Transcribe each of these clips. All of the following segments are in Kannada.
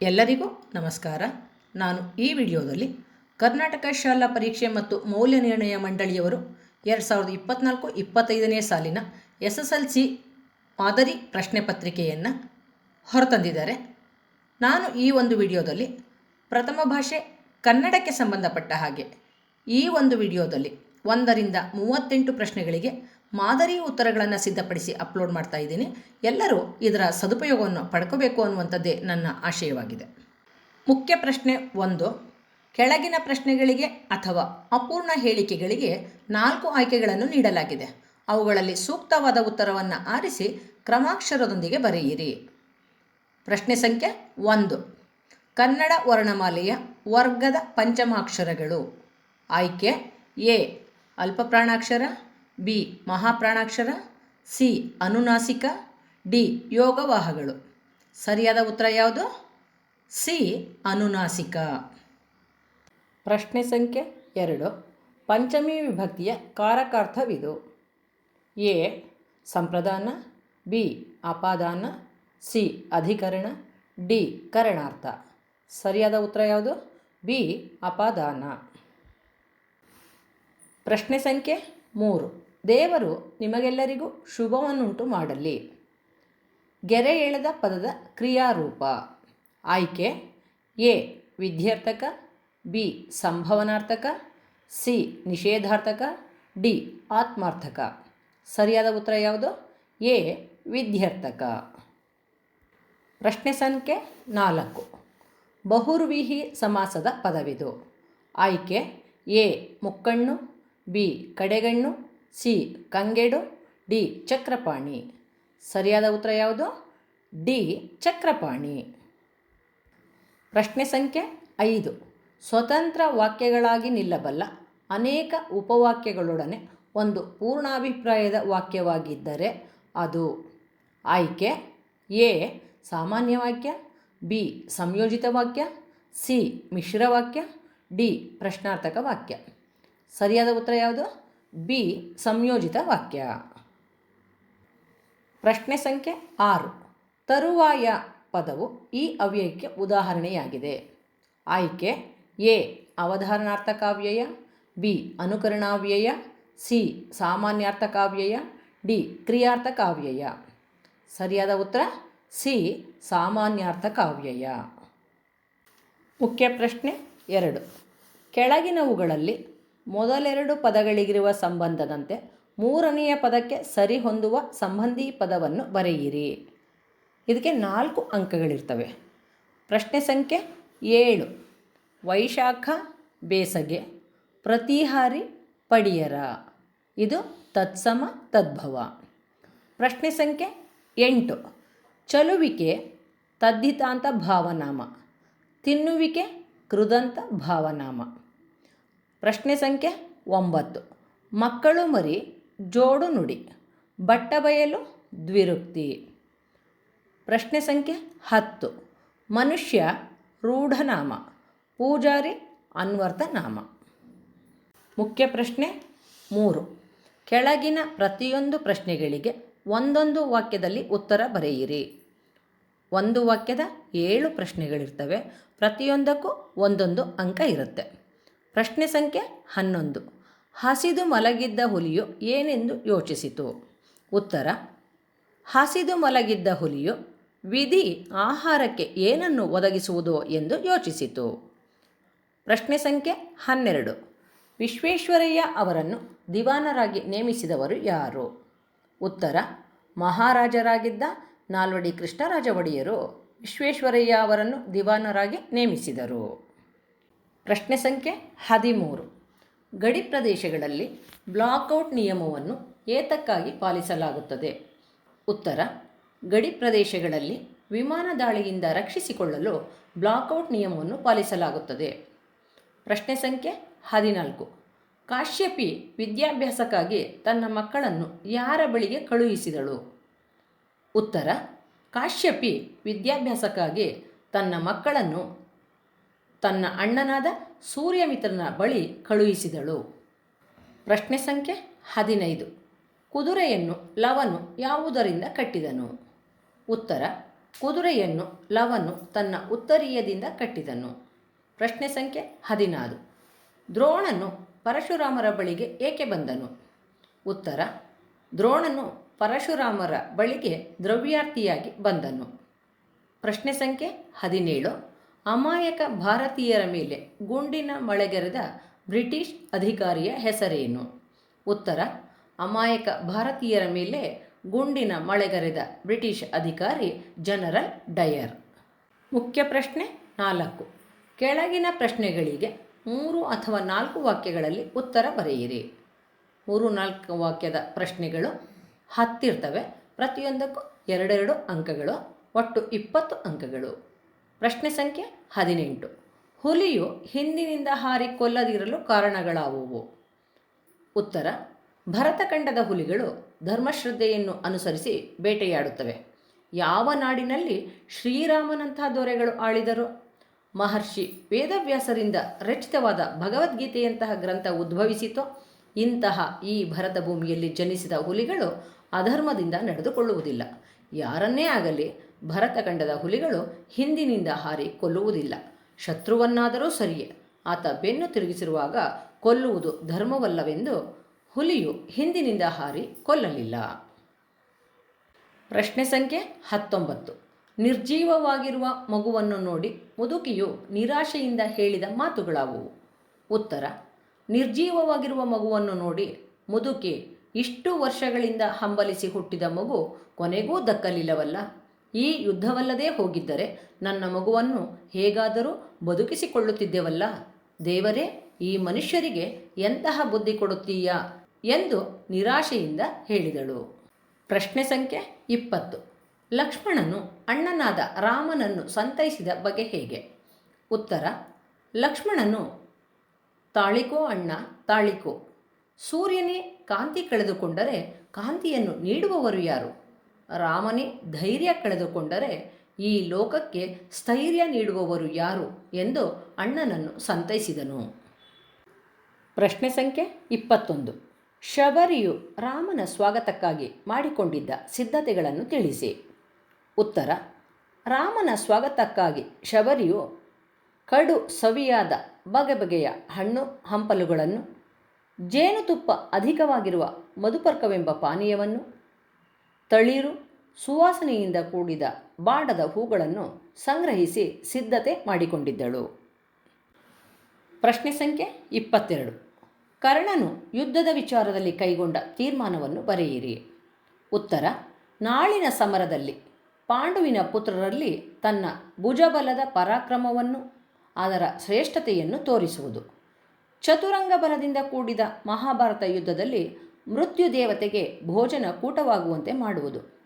ಎಲ್ಲರಿಗೂ ನಮಸ್ಕಾರ. ನಾನು ಈ ವಿಡಿಯೋದಲ್ಲಿ ಕರ್ನಾಟಕ ಶಾಲಾ ಪರೀಕ್ಷೆ ಮತ್ತು ಮೌಲ್ಯ ನಿರ್ಣಯ ಮಂಡಳಿಯವರು ಎರಡು ಸಾವಿರದ ಇಪ್ಪತ್ತ್ನಾಲ್ಕು ಇಪ್ಪತ್ತೈದನೇ ಸಾಲಿನ ಎಸ್ ಎಸ್ ಎಲ್ ಸಿ ಮಾದರಿ ಪ್ರಶ್ನೆ ಪತ್ರಿಕೆಯನ್ನು ಹೊರತಂದಿದ್ದಾರೆ. ನಾನು ಈ ಒಂದು ವಿಡಿಯೋದಲ್ಲಿ ಪ್ರಥಮ ಭಾಷೆ ಕನ್ನಡಕ್ಕೆ ಸಂಬಂಧಪಟ್ಟ ಹಾಗೆ ಈ ಒಂದು ವಿಡಿಯೋದಲ್ಲಿ ಒಂದರಿಂದ ಮೂವತ್ತೆಂಟು ಪ್ರಶ್ನೆಗಳಿಗೆ ಮಾದರಿ ಉತ್ತರಗಳನ್ನು ಸಿದ್ಧಪಡಿಸಿ ಅಪ್ಲೋಡ್ ಮಾಡ್ತಾ ಇದ್ದೀನಿ. ಎಲ್ಲರೂ ಇದರ ಸದುಪಯೋಗವನ್ನು ಪಡ್ಕೋಬೇಕು ಅನ್ನುವಂಥದ್ದೇ ನನ್ನ ಆಶಯವಾಗಿದೆ. ಮುಖ್ಯ ಪ್ರಶ್ನೆ ಒಂದು, ಕೆಳಗಿನ ಪ್ರಶ್ನೆಗಳಿಗೆ ಅಥವಾ ಅಪೂರ್ಣ ಹೇಳಿಕೆಗಳಿಗೆ ನಾಲ್ಕು ಆಯ್ಕೆಗಳನ್ನು ನೀಡಲಾಗಿದೆ. ಅವುಗಳಲ್ಲಿ ಸೂಕ್ತವಾದ ಉತ್ತರವನ್ನು ಆರಿಸಿ ಕ್ರಮಾಕ್ಷರದೊಂದಿಗೆ ಬರೆಯಿರಿ. ಪ್ರಶ್ನೆ ಸಂಖ್ಯೆ ಒಂದು, ಕನ್ನಡ ವರ್ಣಮಾಲೆಯ ವರ್ಗದ ಪಂಚಮಾಕ್ಷರಗಳು. ಆಯ್ಕೆ ಎ, ಅಲ್ಪಪ್ರಾಣಾಕ್ಷರ ಬಿ, ಮಹಾಪ್ರಾಣಾಕ್ಷರ, ಸಿ, ಅನುನಾಸಿಕ, ಡಿ, ಯೋಗವಾಹಗಳು. ಸರಿಯಾದ ಉತ್ತರ ಯಾವುದು? ಸಿ, ಅನುನಾಸಿಕ. ಪ್ರಶ್ನೆ ಸಂಖ್ಯೆ ಎರಡು. ಪಂಚಮಿ ವಿಭಕ್ತಿಯ ಕಾರಕಾರ್ಥವಿದು. ಎ, ಸಂಪ್ರದಾನ, ಬಿ, ಅಪಾದಾನ, ಸಿ, ಅಧಿಕರಣ, ಡಿ, ಕರಣಾರ್ಥ. ಸರಿಯಾದ ಉತ್ತರ ಯಾವುದು? ಬಿ, ಅಪಾದಾನ. ಪ್ರಶ್ನೆ ಸಂಖ್ಯೆ ಮೂರು. ದೇವರು ನಿಮಗೆಲ್ಲರಿಗೂ ಶುಭವನ್ನುಂಟು ಮಾಡಲಿ. ಗೆರೆ ಎಳೆದ ಪದದ ಕ್ರಿಯಾರೂಪ. ಆಯ್ಕೆ, ಎ, ವಿದ್ಯಾರ್ಥಕ, ಬಿ, ಸಂಭವನಾರ್ಥಕ, ಸಿ, ನಿಷೇಧಾರ್ಥಕ, ಡಿ, ಆತ್ಮಾರ್ಥಕ. ಸರಿಯಾದ ಉತ್ತರ ಯಾವುದು? ಎ, ವಿದ್ಯಾರ್ಥಕ. ಪ್ರಶ್ನೆ ಸಂಖ್ಯೆ ನಾಲ್ಕು. ಬಹುರ್ವಿಹಿ ಸಮಾಸದ ಪದವಿದು. ಆಯ್ಕೆ, ಎ, ಮುಕ್ಕಣ್ಣು, ಬಿ, ಕಡೆಗಣ್ಣು ಸಿ ಕಂಗೆಡು ಡಿ, ಚಕ್ರಪಾಣಿ. ಸರಿಯಾದ ಉತ್ತರ ಯಾವುದು? ಡಿ, ಚಕ್ರಪಾಣಿ. ಪ್ರಶ್ನೆ ಸಂಖ್ಯೆ ಐದು. ಸ್ವತಂತ್ರ ವಾಕ್ಯಗಳಾಗಿ ನಿಲ್ಲಬಲ್ಲ ಅನೇಕ ಉಪವಾಕ್ಯಗಳೊಡನೆ ಒಂದು ಪೂರ್ಣಾಭಿಪ್ರಾಯದ ವಾಕ್ಯವಾಗಿದ್ದರೆ ಅದು ಆಯ್ಕೆ, ಎ, ಸಾಮಾನ್ಯ ವಾಕ್ಯ, ಬಿ, ಸಂಯೋಜಿತ ವಾಕ್ಯ, ಸಿ, ಮಿಶ್ರ ವಾಕ್ಯ, ಡಿ, ಪ್ರಶ್ನಾರ್ಥಕ ವಾಕ್ಯ. ಸರಿಯಾದ ಉತ್ತರ ಯಾವುದು? ಬಿ, ಸಂಯೋಜಿತ ವಾಕ್ಯ. ಪ್ರಶ್ನೆ ಸಂಖ್ಯೆ ಆರು. ತರುವಾಯ ಪದವು ಈ ಅವ್ಯಯಕ್ಕೆ ಉದಾಹರಣೆಯಾಗಿದೆ. ಆಯ್ಕೆ ಎ ಅವಧಾರಣಾರ್ಥಕಾವ್ಯಯ ಬಿ, ಅನುಕರಣಾವ್ಯಯ, ಸಿ ಸಾಮಾನ್ಯಾರ್ಥಕಾವ್ಯಯ ಡಿ ಕ್ರಿಯಾರ್ಥಕಾವ್ಯಯ ಸರಿಯಾದ ಉತ್ತರ? ಸಿ ಸಾಮಾನ್ಯಾರ್ಥಕಾವ್ಯಯ ಮುಖ್ಯ ಪ್ರಶ್ನೆ ಎರಡು. ಕೆಳಗಿನವುಗಳಲ್ಲಿ ಮೊದಲೆರಡು ಪದಗಳಿಗಿರುವ ಸಂಬಂಧದಂತೆ ಮೂರನೆಯ ಪದಕ್ಕೆ ಸರಿಹೊಂದುವ ಸಂಬಂಧಿ ಪದವನ್ನು ಬರೆಯಿರಿ. ಇದಕ್ಕೆ ನಾಲ್ಕು ಅಂಕಗಳಿರ್ತವೆ. ಪ್ರಶ್ನೆ ಸಂಖ್ಯೆ ಏಳು. ವೈಶಾಖ, ಬೇಸಗೆ, ಪ್ರತಿಹಾರಿ, ಪಡಿಯರ. ಇದು ತತ್ಸಮ, ತದ್ಭವ. ಪ್ರಶ್ನೆ ಸಂಖ್ಯೆ ಎಂಟು. ಚಲುವಿಕೆ ತದ್ದಿತಾಂತ ಭಾವನಾಮ. ತಿನ್ನುವಿಕೆ, ಕೃದಂತ ಭಾವನಾಮ. ಪ್ರಶ್ನೆ ಸಂಖ್ಯೆ ಒಂಬತ್ತು. ಮಕ್ಕಳು ಮರಿ, ಜೋಡು ನುಡಿ ಬಟ್ಟಬಯಲು ದ್ವಿರುಕ್ತಿ. ಪ್ರಶ್ನೆ ಸಂಖ್ಯೆ ಹತ್ತು. ಮನುಷ್ಯ, ರೂಢನಾಮ, ಪೂಜಾರಿ ಅನ್ವರ್ಥನಾಮ ಮುಖ್ಯ ಪ್ರಶ್ನೆ ಮೂರು. ಕೆಳಗಿನ ಪ್ರತಿಯೊಂದು ಪ್ರಶ್ನೆಗಳಿಗೆ ಒಂದೊಂದು ವಾಕ್ಯದಲ್ಲಿ ಉತ್ತರ ಬರೆಯಿರಿ. ಒಂದು ವಾಕ್ಯದ ಏಳು ಪ್ರಶ್ನೆಗಳಿರ್ತವೆ. ಪ್ರತಿಯೊಂದಕ್ಕೂ ಒಂದೊಂದು ಅಂಕ ಇರುತ್ತೆ. ಪ್ರಶ್ನೆ ಸಂಖ್ಯೆ ಹನ್ನೊಂದು. ಹಸಿದು ಮಲಗಿದ್ದ ಹುಲಿಯು ಏನೆಂದು ಯೋಚಿಸಿತು? ಉತ್ತರ, ಹಸಿದು ಮಲಗಿದ್ದ ಹುಲಿಯು ವಿಧಿ ಆಹಾರಕ್ಕೆ ಏನನ್ನು ಒದಗಿಸುವುದು ಎಂದು ಯೋಚಿಸಿತು? ಪ್ರಶ್ನೆ ಸಂಖ್ಯೆ ಹನ್ನೆರಡು. ವಿಶ್ವೇಶ್ವರಯ್ಯ ಅವರನ್ನು ದಿವಾನರಾಗಿ ನೇಮಿಸಿದವರು ಯಾರು? ಉತ್ತರ, ಮಹಾರಾಜರಾಗಿದ್ದ ನಾಲ್ವಡಿ ಕೃಷ್ಣರಾಜ ಒಡೆಯರು ವಿಶ್ವೇಶ್ವರಯ್ಯ ಅವರನ್ನು ದಿವಾನರಾಗಿ ನೇಮಿಸಿದರು. ಪ್ರಶ್ನೆ ಸಂಖ್ಯೆ ಹದಿಮೂರು. ಗಡಿ ಪ್ರದೇಶಗಳಲ್ಲಿ ಬ್ಲಾಕ್ಔಟ್ ನಿಯಮವನ್ನು ಏತಕ್ಕಾಗಿ ಪಾಲಿಸಲಾಗುತ್ತದೆ? ಉತ್ತರ, ಗಡಿ ಪ್ರದೇಶಗಳಲ್ಲಿ ವಿಮಾನ ದಾಳಿಯಿಂದ ರಕ್ಷಿಸಿಕೊಳ್ಳಲು ಬ್ಲಾಕ್ಔಟ್ ನಿಯಮವನ್ನು ಪಾಲಿಸಲಾಗುತ್ತದೆ. ಪ್ರಶ್ನೆ ಸಂಖ್ಯೆ ಹದಿನಾಲ್ಕು. ಕಾಶ್ಯಪಿ ವಿದ್ಯಾಭ್ಯಾಸಕ್ಕಾಗಿ ತನ್ನ ಮಕ್ಕಳನ್ನು ಯಾರ ಬಳಿಗೆ ಕಳುಹಿಸಿದಳು? ಉತ್ತರ, ಕಾಶ್ಯಪಿ ವಿದ್ಯಾಭ್ಯಾಸಕ್ಕಾಗಿ ತನ್ನ ಮಕ್ಕಳನ್ನು ತನ್ನ ಅಣ್ಣನಾದ ಸೂರ್ಯಮಿತ್ರನ ಬಳಿ ಕಳುಹಿಸಿದಳು. ಪ್ರಶ್ನೆ ಸಂಖ್ಯೆ ಹದಿನೈದು. ಕುದುರೆಯನ್ನು, ಲವನು ಯಾವುದರಿಂದ ಕಟ್ಟಿದನು? ಉತ್ತರ, ಕುದುರೆಯನ್ನು, ಲವನು ತನ್ನ ಉತ್ತರೀಯದಿಂದ ಕಟ್ಟಿದನು. ಪ್ರಶ್ನೆ ಸಂಖ್ಯೆ ಹದಿನಾರು. ದ್ರೋಣನು ಪರಶುರಾಮರ ಬಳಿಗೆ ಏಕೆ ಬಂದನು? ಉತ್ತರ, ದ್ರೋಣನು ಪರಶುರಾಮರ ಬಳಿಗೆ ದ್ರವ್ಯಾರ್ಥಿಯಾಗಿ ಬಂದನು. ಪ್ರಶ್ನೆ ಸಂಖ್ಯೆ ಹದಿನೇಳು. ಅಮಾಯಕ ಭಾರತೀಯರ ಮೇಲೆ ಗುಂಡಿನ ಮಳೆಗೆರೆದ ಬ್ರಿಟಿಷ್ ಅಧಿಕಾರಿಯ ಹೆಸರೇನು? ಉತ್ತರ, ಅಮಾಯಕ ಭಾರತೀಯರ ಮೇಲೆ ಗುಂಡಿನ ಮಳೆಗರೆದ ಬ್ರಿಟಿಷ್ ಅಧಿಕಾರಿ ಜನರಲ್ ಡಯರ್. ಮುಖ್ಯ ಪ್ರಶ್ನೆ ನಾಲ್ಕು. ಕೆಳಗಿನ ಪ್ರಶ್ನೆಗಳಿಗೆ ಮೂರು ಅಥವಾ ನಾಲ್ಕು ವಾಕ್ಯಗಳಲ್ಲಿ ಉತ್ತರ ಬರೆಯಿರಿ. ಮೂರು ನಾಲ್ಕು ವಾಕ್ಯದ ಪ್ರಶ್ನೆಗಳು ಹತ್ತಿರ್ತವೆ. ಪ್ರತಿಯೊಂದಕ್ಕೂ ಎರಡೆರಡು ಅಂಕಗಳು, ಒಟ್ಟು ಇಪ್ಪತ್ತು ಅಂಕಗಳು. ಪ್ರಶ್ನೆ ಸಂಖ್ಯೆ ಹದಿನೆಂಟು. ಹುಲಿಯು ಹಿಂದಿನಿಂದ ಹಾರಿ ಕೊಲ್ಲದಿರಲು ಕಾರಣಗಳಾವುವು? ಉತ್ತರ ಭರತಖಂಡದ ಹುಲಿಗಳು ಧರ್ಮಶ್ರದ್ಧೆಯನ್ನು ಅನುಸರಿಸಿ ಬೇಟೆಯಾಡುತ್ತವೆ. ಯಾವ ನಾಡಿನಲ್ಲಿ ಶ್ರೀರಾಮನಂತಹ ದೊರೆಗಳು ಆಳಿದರು? ಮಹರ್ಷಿ ವೇದವ್ಯಾಸರಿಂದ ರಚಿತವಾದ ಭಗವದ್ಗೀತೆಯಂತಹ ಗ್ರಂಥ ಉದ್ಭವಿಸಿತೋ, ಇಂತಹ ಈ ಭರತ ಭೂಮಿಯಲ್ಲಿ ಜನಿಸಿದ ಹುಲಿಗಳು ಅಧರ್ಮದಿಂದ ನಡೆದುಕೊಳ್ಳುವುದಿಲ್ಲ. ಯಾರನ್ನೇ ಆಗಲಿ ಭರತಖಂಡದ ಹುಲಿಗಳು ಹಿಂದಿನಿಂದ ಹಾರಿ ಕೊಲ್ಲುವುದಿಲ್ಲ. ಶತ್ರುವನ್ನಾದರೂ ಸರಿಯೇ. ಆತ ಬೆನ್ನು ತಿರುಗಿಸಿರುವಾಗ ಕೊಲ್ಲುವುದು ಧರ್ಮವಲ್ಲವೆಂದು ಹುಲಿಯು ಹಿಂದಿನಿಂದ ಹಾರಿ ಕೊಲ್ಲಲಿಲ್ಲ. ಪ್ರಶ್ನೆ ಸಂಖ್ಯೆ ಹತ್ತೊಂಬತ್ತು. ನಿರ್ಜೀವವಾಗಿರುವ ಮಗುವನ್ನು ನೋಡಿ ಮುದುಕಿಯು ನಿರಾಶೆಯಿಂದ ಹೇಳಿದ ಮಾತುಗಳಾವುವು? ಉತ್ತರ, ನಿರ್ಜೀವವಾಗಿರುವ ಮಗುವನ್ನು ನೋಡಿ ಮುದುಕಿ ಇಷ್ಟು ವರ್ಷಗಳಿಂದ ಹಂಬಲಿಸಿ ಹುಟ್ಟಿದ ಮಗು ಕೊನೆಗೂ ದಕ್ಕಲಿಲ್ಲವಲ್ಲ? ಈ ಯುದ್ಧವಲ್ಲದೆ ಹೋಗಿದ್ದರೆ ನನ್ನ ಮಗುವನ್ನು ಹೇಗಾದರೂ ಬದುಕಿಸಿಕೊಳ್ಳುತ್ತಿದ್ದೆವಲ್ಲ? ದೇವರೇ, ಈ ಮನುಷ್ಯರಿಗೆ ಎಂತಹ ಬುದ್ಧಿ ಕೊಡುತ್ತೀಯಾ? ಎಂದು ನಿರಾಶೆಯಿಂದ ಹೇಳಿದಳು. ಪ್ರಶ್ನೆ ಸಂಖ್ಯೆ ಇಪ್ಪತ್ತು. ಲಕ್ಷ್ಮಣನು ಅಣ್ಣನಾದ ರಾಮನನ್ನು ಸಂತೈಸಿದ ಬಗೆ ಹೇಗೆ? ಉತ್ತರ, ಲಕ್ಷ್ಮಣನು, ತಾಳಿಕೋ ಅಣ್ಣ, ತಾಳಿಕೋ. ಸೂರ್ಯನೇ ಕಾಂತಿ ಕಳೆದುಕೊಂಡರೆ ಕಾಂತಿಯನ್ನು ನೀಡುವವರು ಯಾರು? ರಾಮನೇ ಧೈರ್ಯ ಕಳೆದುಕೊಂಡರೆ ಈ ಲೋಕಕ್ಕೆ ಸ್ಥೈರ್ಯ ನೀಡುವವರು ಯಾರು ಎಂದು ಅಣ್ಣನನ್ನು ಸಂತೈಸಿದನು. ಪ್ರಶ್ನೆ ಸಂಖ್ಯೆ ಇಪ್ಪತ್ತೊಂದು. ಶಬರಿಯು ರಾಮನ ಸ್ವಾಗತಕ್ಕಾಗಿ ಮಾಡಿಕೊಂಡಿದ್ದ ಸಿದ್ಧತೆಗಳನ್ನು ತಿಳಿಸಿ. ಉತ್ತರ, ರಾಮನ ಸ್ವಾಗತಕ್ಕಾಗಿ ಶಬರಿಯು ಕಡು ಸವಿಯಾದ ಬಗೆ ಬಗೆಯ ಹಣ್ಣು ಹಂಪಲುಗಳನ್ನು, ಜೇನುತುಪ್ಪ ಅಧಿಕವಾಗಿರುವ ಮಧುಪರ್ಕವೆಂಬ ಪಾನೀಯವನ್ನು ತಳಿರು ಸುವಾಸನೆಯಿಂದ ಕೂಡಿದ ಬಾಡದ ಹೂಗಳನ್ನು ಸಂಗ್ರಹಿಸಿ ಸಿದ್ಧತೆ ಮಾಡಿಕೊಂಡಿದ್ದಳು. ಪ್ರಶ್ನೆ ಸಂಖ್ಯೆ ಇಪ್ಪತ್ತೆರಡು. ಕರ್ಣನು ಯುದ್ಧದ ವಿಚಾರದಲ್ಲಿ ಕೈಗೊಂಡ ತೀರ್ಮಾನವನ್ನು ಬರೆಯಿರಿ. ಉತ್ತರ, ನಾಳಿನ ಸಮರದಲ್ಲಿ ಪಾಂಡುವಿನ ಪುತ್ರರಲ್ಲಿ ತನ್ನ ಭುಜಬಲದ ಪರಾಕ್ರಮವನ್ನು, ಅದರ ಶ್ರೇಷ್ಠತೆಯನ್ನು ತೋರಿಸುವುದು. ಚತುರಂಗ ಬಲದಿಂದ ಕೂಡಿದ ಮಹಾಭಾರತ ಯುದ್ಧದಲ್ಲಿ ಮೃತ್ಯು ದೇವತೆಗೆ ಭೋಜನ ಕೂಟವಾಗುವಂತೆ ಮಾಡುವುದು.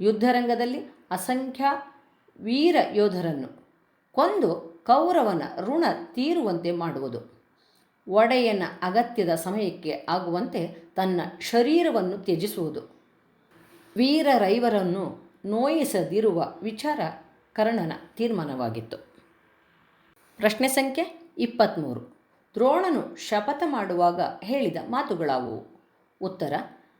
ಯುದ್ಧರಂಗದಲ್ಲಿ ಅಸಂಖ್ಯ ವೀರ ಯೋಧರನ್ನು ಕೊಂದು ಕೌರವನ ಋಣ ತೀರುವಂತೆ ಮಾಡುವುದು. ಒಡೆಯನ ಅಗತ್ಯದ ಸಮಯಕ್ಕೆ ಆಗುವಂತೆ ತನ್ನ ಶರೀರವನ್ನು ತ್ಯಜಿಸುವುದು. ವೀರ ರೈವರನ್ನು ನೋಯಿಸದಿರುವ ವಿಚಾರ ಕರ್ಣನ ತೀರ್ಮಾನವಾಗಿತ್ತು. ಪ್ರಶ್ನೆ ಸಂಖ್ಯೆ ಇಪ್ಪತ್ತ್ಮೂರು ದ್ರೋಣನು ಶಪಥ ಮಾಡುವಾಗ ಹೇಳಿದ ಮಾತುಗಳಾವುವು? ಉತ್ತರ,